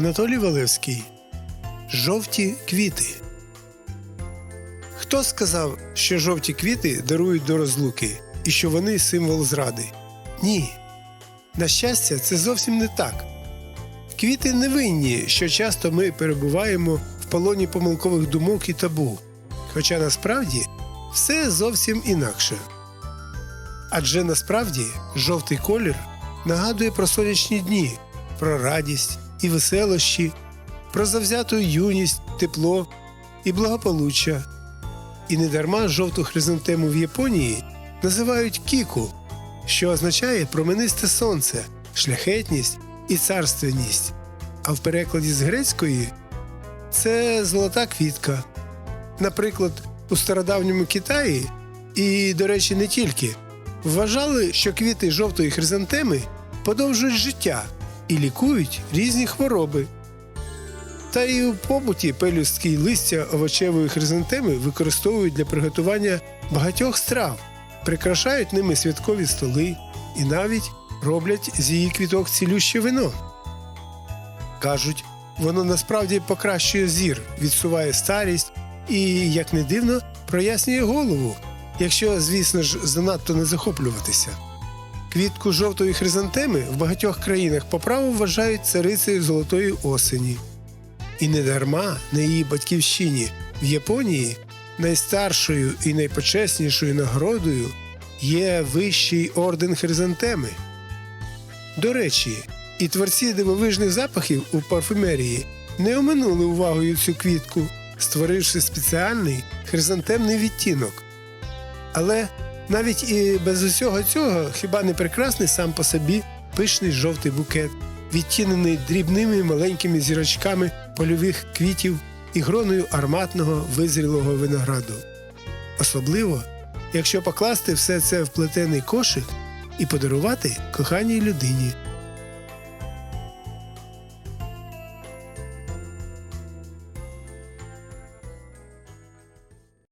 Анатолій Валевський. Жовті квіти. Хто сказав, що жовті квіти дарують до розлуки і що вони символ зради? Ні. На щастя, це зовсім не так. Квіти не винні, що часто ми перебуваємо в полоні помилкових думок і табу. Хоча насправді все зовсім інакше. Адже насправді жовтий колір нагадує про сонячні дні, про радість і веселощі, про завзяту юність, тепло і благополуччя. І недарма жовту хризантему в Японії називають кіку, що означає променисте сонце, шляхетність і царственність. А в перекладі з грецької це золота квітка. Наприклад, у стародавньому Китаї, і, до речі, не тільки, вважали, що квіти жовтої хризантеми подовжують життя і лікують різні хвороби. Та і у побуті пелюстки листя овочевої хризантеми використовують для приготування багатьох страв, прикрашають ними святкові столи і навіть роблять з її квіток цілюще вино. Кажуть, воно насправді покращує зір, відсуває старість і, як не дивно, прояснює голову, якщо, звісно ж, занадто не захоплюватися. Квітку жовтої хризантеми в багатьох країнах по праву вважають царицею золотої осені. І не дарма на її батьківщині в Японії найстаршою і найпочеснішою нагородою є вищий орден хризантеми. До речі, і творці дивовижних запахів у парфумерії не оминули увагою цю квітку, створивши спеціальний хризантемний відтінок. Але навіть і без усього цього хіба не прекрасний сам по собі пишний жовтий букет, відтінений дрібними маленькими зірочками польових квітів і гроною арматного визрілого винограду. Особливо, якщо покласти все це в плетений кошик і подарувати коханій людині.